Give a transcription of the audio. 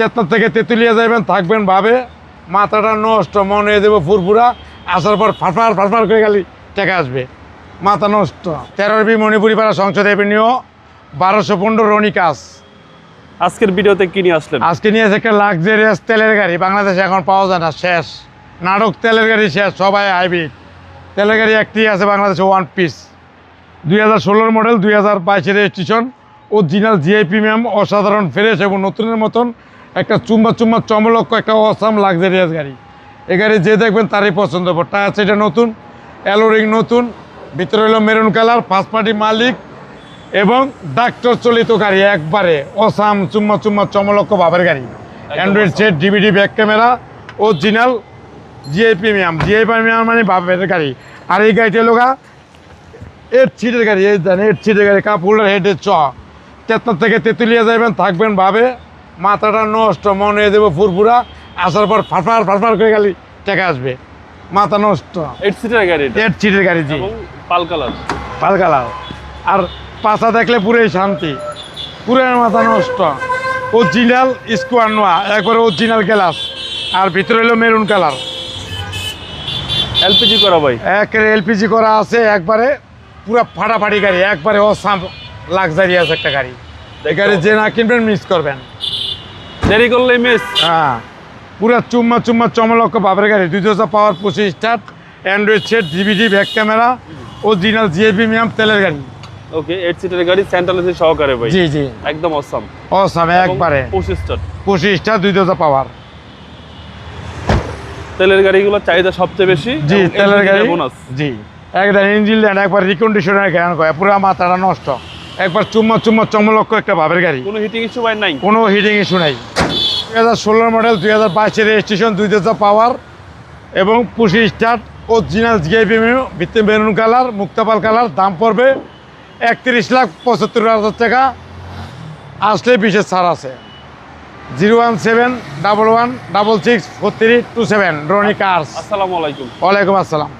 চেতনা থেকে তেঁতুলিয়া যাবেন থাকবেন ভাবে। মাথাটা নষ্ট মনে হয়ে দেবো ফুরফুরা। আসার পর ফাটফার ফাটফার করে গেলি টাকা আসবে। মাথা নষ্ট। তেরোর বি মণিপুরি পাড়া সংসদ এভিনিউ বারোশো পনেরো রনিকাস আজকের ভিডিওতে কি নিয়ে আসলেন? আজকে নিয়ে এসে একটা লাক্সারিয়াস তেলের গাড়ি। বাংলাদেশে এখন পাওয়া যায় না শেষ। নাটক তেলের গাড়ি শেষ সবাই হাইব্রিড। তেলের গাড়ি একটি আছে বাংলাদেশে ওয়ান পিস দুই হাজার ষোলোর মডেল দুই হাজার বাইশের রেজিস্ট্রেশন অরিজিনাল জিআই প্রিমিয়াম অসাধারণ ফ্রেশ এবং নতুনের মতন। একটা চুম্বা চুম্বা চমলক্ষ একটা অসাম লাক্সারিয়াস গাড়ি। এ গাড়ি যে দেখবেন তারই পছন্দ হবে। টায়ার সেটা নতুন অ্যালোরিং নতুন ভিতরে হলো মেরুন কালার ফার্স্ট পার্টি মালিক এবং ডাক্তার চলিত গাড়ি একবারে অসাম চুম্মা চুম্মা চমলক্ষ ভাবের গাড়ি। Android set DVD back camera original GI premium GI premium মানে বাপের গাড়ি। আর এই গাড়িটা লোকা এইট সিটের গাড়ি এই এইট সিটের গাড়ি কাপ হোল্ডার হেডের চ। চেতনা থেকে তেঁতুলিয়া যাবেন থাকবেন ভাবে। মাথাটা নষ্ট মনে দেবো ফুরফুরা আসার পর ফাটফার ফাটফার করে গেলি টাকা আসবে। মাথা নষ্ট। এইট সিটার গাড়ি এটা। এইট সিটের গাড়ি জি। পাল কালার। আর পাশা দেখলে পুরোই শান্তি। পুরো মাথা নষ্ট। অরিজিনাল স্কোয়ার নোয়া একবারে অরিজিনাল গ্লাস আর ভিতরে হলো মেরুন কালার এলপিজি করা ভাই? একের এলপিজি করা আছে একবারে পুরো ফাটাফাটি গাড়ি একবারে অসাম লাক্সারিয়াস একটা গাড়ি। এই গাড়ি যে না কিনবেন মিস করবেন। দেরি করলে মিস হ্যাঁ। পুরো চুম্মা চুম্মা চমলক্ষ বাপের গাড়ি। দুই হাজার পাওয়ার পঁচিশ start android set DVD back camera original GA premium তেলের গাড়ি। ওকে এইট সিটার গাড়ি সেন্ট্রাল এসি সহকারে ভাই। জি জি। একদম অসাম অসাম একবারে। পঁচিশ স্টার পঁচিশ স্টার দুই হাজার পাওয়ার তেলের গাড়িগুলো চাহিদা সবচেয়ে বেশি জি তেলের গাড়ি। বোনাস জি। একদম ইঞ্জিন ল্যান্ড একবার রিকন্ডিশনের জ্ঞান করে পুরো মাথাটা নষ্ট। একবার চুম্মা চুম্মা চমলক্ষ একটা ভাবের গাড়ি। কোনো হিটিং ইস্যু ভাই নাই? কোনো হিটিং ইস্যু নাই। দুই হাজার ষোলোর মডেল দুই হাজার বাইশের রেজিস্ট্রেশন দুই হাজার পাওয়ার এবং পঁচিশ স্টার্ট অরিজিনাল জিআইপি ভিত্তি মেরুন কালার মুক্তাপাল কালার দাম পড়বে একত্রিশ লাখ পঁচাত্তর হাজার টাকা। আসলে বিশেষ ছাড় আছে। Zero one seven double one double six four three two seven Roni cars. আসসালামু আলাইকুম। ওয়ালাইকুম আসসালাম।